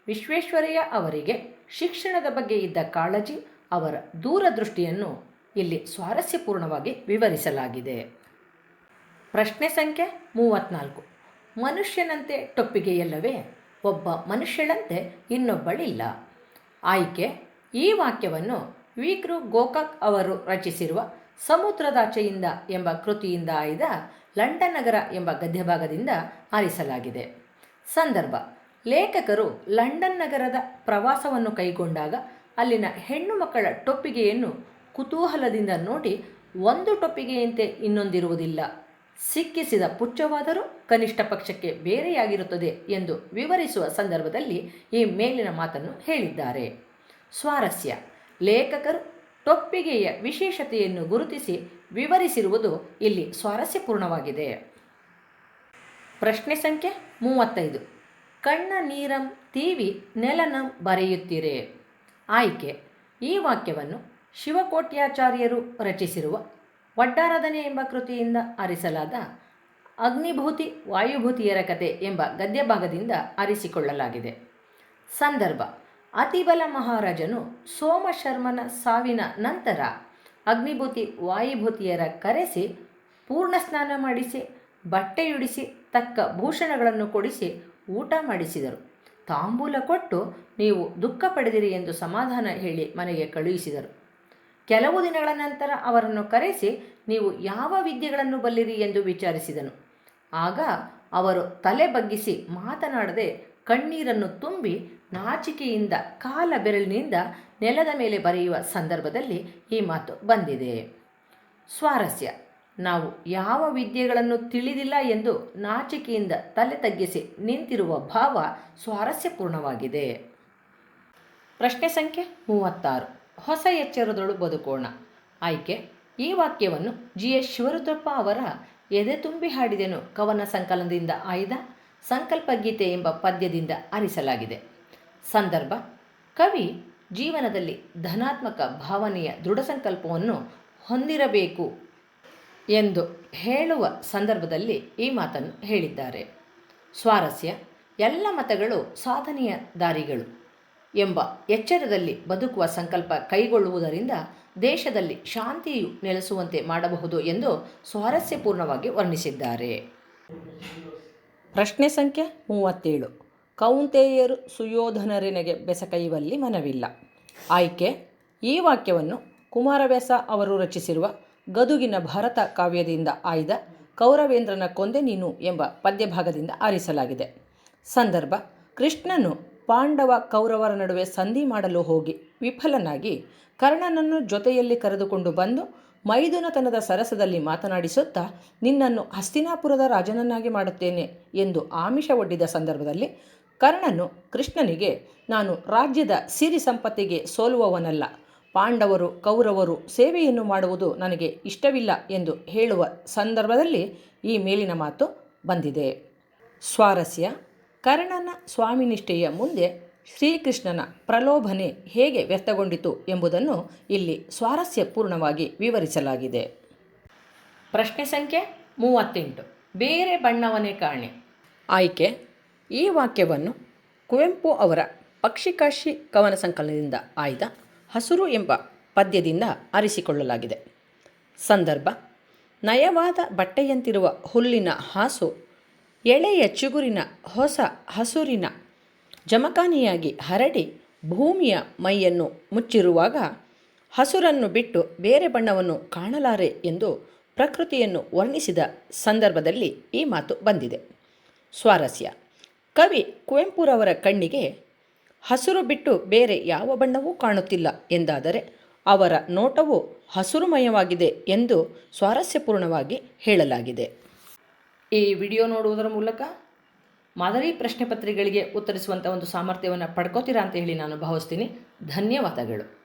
ವಿಶ್ವೇಶ್ವರಯ್ಯ ಅವರಿಗೆ ಶಿಕ್ಷಣದ ಬಗ್ಗೆ ಇದ್ದ ಕಾಳಜಿ ಅವರ ದೂರದೃಷ್ಟಿಯನ್ನು ಇಲ್ಲಿ ಸ್ವಾರಸ್ಯಪೂರ್ಣವಾಗಿ ವಿವರಿಸಲಾಗಿದೆ. ಪ್ರಶ್ನೆ ಸಂಖ್ಯೆ ಮೂವತ್ತ್ನಾಲ್ಕು ಮನುಷ್ಯನಂತೆ ಟೊಪ್ಪಿಗೆಯಲ್ಲವೇ ಒಬ್ಬ ಮನುಷ್ಯಳಂತೆ ಇನ್ನೊಬ್ಬಳಿಲ್ಲ. ಆಯ್ಕೆ, ಈ ವಾಕ್ಯವನ್ನು ವಿಕ್ರು ಗೋಕಾಕ್ ಅವರು ರಚಿಸಿರುವ ಸಮುದ್ರದಾಚೆಯಿಂದ ಎಂಬ ಕೃತಿಯಿಂದ ಆಯ್ದ ಲಂಡನ್ ನಗರ ಎಂಬ ಗದ್ಯಭಾಗದಿಂದ ಆರಿಸಲಾಗಿದೆ. ಸಂದರ್ಭ, ಲೇಖಕರು ಲಂಡನ್ ನಗರದ ಪ್ರವಾಸವನ್ನು ಕೈಗೊಂಡಾಗ ಅಲ್ಲಿನ ಹೆಣ್ಣು ಮಕ್ಕಳ ಟೊಪ್ಪಿಗೆಯನ್ನು ಕುತೂಹಲದಿಂದ ನೋಡಿ, ಒಂದು ಟೊಪ್ಪಿಗೆಯಂತೆ ಇನ್ನೊಂದಿರುವುದಿಲ್ಲ. ಸಿಕ್ಕಿಸಿದ ಪುಚ್ಚವಾದರೂ ಕನಿಷ್ಠ ಪಕ್ಷಕ್ಕೆ ಬೇರೆಯಾಗಿರುತ್ತದೆ ಎಂದು ವಿವರಿಸುವ ಸಂದರ್ಭದಲ್ಲಿ ಈ ಮೇಲಿನ ಮಾತನ್ನು ಹೇಳಿದ್ದಾರೆ. ಸ್ವಾರಸ್ಯ. ಲೇಖಕರು ಟೊಪ್ಪಿಗೆಯ ವಿಶೇಷತೆಯನ್ನು ಗುರುತಿಸಿ ವಿವರಿಸಿರುವುದು ಇಲ್ಲಿ ಸ್ವಾರಸ್ಯಪೂರ್ಣವಾಗಿದೆ. ಪ್ರಶ್ನೆ ಸಂಖ್ಯೆ ಮೂವತ್ತೈದು. ಕಣ್ಣ ನೀರಂ ತೀವಿ ನೆಲನಂ ಬರೆಯುತ್ತೀರೆ? ಆಯ್ಕೆ. ಈ ವಾಕ್ಯವನ್ನು ಶಿವಕೋಟ್ಯಾಚಾರ್ಯರು ರಚಿಸಿರುವ ವಡ್ಡಾರಾಧನೆ ಎಂಬ ಕೃತಿಯಿಂದ ಆರಿಸಲಾದ ಅಗ್ನಿಭೂತಿ, ವಾಯುಭೂತಿಯರ ಕತೆ ಎಂಬ ಗದ್ಯಭಾಗದಿಂದ ಆರಿಸಿಕೊಳ್ಳಲಾಗಿದೆ. ಸಂದರ್ಭ. ಅತಿಬಲ ಮಹಾರಾಜನು ಸೋಮಶರ್ಮನ ಸಾವಿನ ನಂತರ ಅಗ್ನಿಭೂತಿ, ವಾಯುಭೂತಿಯರ ಕರೆಸಿ, ಪೂರ್ಣ ಸ್ನಾನ ಮಾಡಿಸಿ, ಬಟ್ಟೆಯುಡಿಸಿ, ತಕ್ಕ ಭೂಷಣಗಳನ್ನು ಕೊಡಿಸಿ ಊಟ ಮಾಡಿಸಿದರು. ತಾಂಬೂಲ ಕೊಟ್ಟು ನೀವು ದುಃಖ ಪಡೆದಿರಿ ಎಂದು ಸಮಾಧಾನ ಹೇಳಿ ಮನೆಗೆ ಕಳುಹಿಸಿದರು. ಕೆಲವು ದಿನಗಳ ನಂತರ ಅವರನ್ನು ಕರೆಸಿ ನೀವು ಯಾವ ವಿದ್ಯೆಗಳನ್ನು ಬಲ್ಲಿರಿ ಎಂದು ವಿಚಾರಿಸಿದನು. ಆಗ ಅವರು ತಲೆ ಬಗ್ಗಿಸಿ ಮಾತನಾಡದೆ ಕಣ್ಣೀರನ್ನು ತುಂಬಿ ನಾಚಿಕೆಯಿಂದ ಕಾಲ ಬೆರಳಿನಿಂದ ನೆಲದ ಮೇಲೆ ಬರೆಯುವ ಸಂದರ್ಭದಲ್ಲಿ ಈ ಮಾತು ಬಂದಿದೆ. ಸ್ವಾರಸ್ಯ, ನಾವು ಯಾವ ವಿದ್ಯೆಗಳನ್ನು ತಿಳಿದಿಲ್ಲ ಎಂದು ನಾಚಿಕೆಯಿಂದ ತಲೆ ತಗ್ಗಿಸಿ ನಿಂತಿರುವ ಭಾವ ಸ್ವಾರಸ್ಯಪೂರ್ಣವಾಗಿದೆ. ಪ್ರಶ್ನೆ ಸಂಖ್ಯೆ ಮೂವತ್ತಾರು. ಹೊಸ ಎಚ್ಚರದೊಳು ಬದುಕೋಣ. ಆಯ್ಕೆ, ಈ ವಾಕ್ಯವನ್ನು ಜಿ. ಎಸ್. ಶಿವರುದ್ರಪ್ಪ ಅವರ ಎದೆ ತುಂಬಿ ಹಾಡಿದೆನು ಕವನ ಸಂಕಲನದಿಂದ ಆಯ್ದ ಸಂಕಲ್ಪ ಗೀತೆ ಎಂಬ ಪದ್ಯದಿಂದ ಆರಿಸಲಾಗಿದೆ ಸಂದರ್ಭ, ಕವಿ ಜೀವನದಲ್ಲಿ ಧನಾತ್ಮಕ ಭಾವನೆಯ ದೃಢ ಸಂಕಲ್ಪವನ್ನು ಹೊಂದಿರಬೇಕು ಎಂದು ಹೇಳುವ ಸಂದರ್ಭದಲ್ಲಿ ಈ ಮಾತನ್ನು ಹೇಳಿದ್ದಾರೆ. ಸ್ವಾರಸ್ಯ, ಎಲ್ಲ ಮತಗಳು ಸಾಧನೆಯ ದಾರಿಗಳು. ಎಂಬ ಎಚ್ಚರದಲ್ಲಿ ಬದುಕುವ ಸಂಕಲ್ಪ ಕೈಗೊಳ್ಳುವುದರಿಂದ ದೇಶದಲ್ಲಿ ಶಾಂತಿಯು ನೆಲೆಸುವಂತೆ ಮಾಡಬಹುದು ಎಂದು ಸ್ವಾರಸ್ಯಪೂರ್ಣವಾಗಿ ವರ್ಣಿಸಿದ್ದಾರೆ. ಪ್ರಶ್ನೆ ಸಂಖ್ಯೆ ಮೂವತ್ತೇಳು. ಕೌಂತೇಯರು ಸುಯೋಧನರೆನೆಗೆ ಬೆಸಕೈವಲ್ಲಿ ಮನವಿಲ್ಲ. ಆಯ್ಕೆ, ಈ ವಾಕ್ಯವನ್ನು ಕುಮಾರವ್ಯಾಸ ಅವರು ರಚಿಸಿರುವ ಗದುಗಿನ ಭರತ ಕಾವ್ಯದಿಂದ ಆಯ್ದ ಕೌರವೇಂದ್ರನ ಕೊಂದೆ ನೀನು ಎಂಬ ಪದ್ಯಭಾಗದಿಂದ ಆರಿಸಲಾಗಿದೆ. ಸಂದರ್ಭ, ಕೃಷ್ಣನು ಪಾಂಡವ ಕೌರವರ ನಡುವೆ ಸಂಧಿ ಮಾಡಲು ಹೋಗಿ ವಿಫಲನಾಗಿ ಕರ್ಣನನ್ನು ಜೊತೆಯಲ್ಲಿ ಕರೆದುಕೊಂಡು ಬಂದು ಮೈದುನತನದ ಸರಸದಲ್ಲಿ ಮಾತನಾಡಿಸುತ್ತಾ, ನಿನ್ನನ್ನು ಹಸ್ತಿನಾಪುರದ ರಾಜನನ್ನಾಗಿ ಮಾಡುತ್ತೇನೆ ಎಂದು ಆಮಿಷ ಒಡ್ಡಿದ ಸಂದರ್ಭದಲ್ಲಿ ಕರ್ಣನು ಕೃಷ್ಣನಿಗೆ, ನಾನು ರಾಜ್ಯದ ಸಿರಿ ಸಂಪತ್ತಿಗೆ ಸೋಲುವವನಲ್ಲ, ಪಾಂಡವರು ಕೌರವರು ಸೇವೆಯನ್ನು ಮಾಡುವುದು ನನಗೆ ಇಷ್ಟವಿಲ್ಲ ಎಂದು ಹೇಳುವ ಸಂದರ್ಭದಲ್ಲಿ ಈ ಮೇಲಿನ ಮಾತು ಬಂದಿದೆ. ಸ್ವಾರಸ್ಯ ಕರ್ಣನ ಸ್ವಾಮಿನಿಷ್ಠೆಯ ಮುಂದೆ ಶ್ರೀಕೃಷ್ಣನ ಪ್ರಲೋಭನೆ ಹೇಗೆ ವ್ಯರ್ಥಗೊಂಡಿತು ಎಂಬುದನ್ನು ಇಲ್ಲಿ ಸ್ವಾರಸ್ಯಪೂರ್ಣವಾಗಿ ವಿವರಿಸಲಾಗಿದೆ. ಪ್ರಶ್ನೆ ಸಂಖ್ಯೆ ಮೂವತ್ತೆಂಟು. ಬೇರೆ ಬಣ್ಣವನೇ ಕಾಣೆ. ಆಯ್ಕೆ, ಈ ವಾಕ್ಯವನ್ನು ಕುವೆಂಪು ಅವರ ಪಕ್ಷಿಕಾಶಿ ಕವನ ಸಂಕಲನದಿಂದ ಆಯ್ದ ಹಸುರು ಎಂಬ ಪದ್ಯದಿಂದ ಆರಿಸಿಕೊಳ್ಳಲಾಗಿದೆ ಸಂದರ್ಭ, ನಯವಾದ ಬಟ್ಟೆಯಂತಿರುವ ಹುಲ್ಲಿನ ಹಾಸು ಎಳೆಯ ಚಿಗುರಿನ, ಹೊಸ ಹಸುರಿನ ಜಮಖಾನಿಯಾಗಿ ಹರಡಿ ಭೂಮಿಯ ಮೈಯನ್ನು ಮುಚ್ಚಿರುವಾಗ ಹಸುರನ್ನು ಬಿಟ್ಟು ಬೇರೆ ಬಣ್ಣವನ್ನು ಕಾಣಲಾರೆ ಎಂದು ಪ್ರಕೃತಿಯನ್ನು ವರ್ಣಿಸಿದ ಸಂದರ್ಭದಲ್ಲಿ ಈ ಮಾತು ಬಂದಿದೆ. ಸ್ವಾರಸ್ಯ. ಕವಿ ಕುವೆಂಪುರವರ ಕಣ್ಣಿಗೆ ಹಸುರು ಬಿಟ್ಟು ಬೇರೆ ಯಾವ ಬಣ್ಣವೂ ಕಾಣುತ್ತಿಲ್ಲ ಎಂದಾದರೆ ಅವರ ನೋಟವು ಹಸುರುಮಯವಾಗಿದೆ ಎಂದು ಸ್ವಾರಸ್ಯಪೂರ್ಣವಾಗಿ ಹೇಳಲಾಗಿದೆ. ಈ ವಿಡಿಯೋ ನೋಡುವುದರ ಮೂಲಕ ಮಾದರಿ ಪ್ರಶ್ನೆ ಪತ್ರಿಕೆಗಳಿಗೆ ಉತ್ತರಿಸುವಂಥ ಒಂದು ಸಾಮರ್ಥ್ಯವನ್ನು ಪಡ್ಕೋತೀರಾ ಅಂತ ಹೇಳಿ ನಾನು ಭಾವಿಸ್ತೀನಿ. ಧನ್ಯವಾದಗಳು.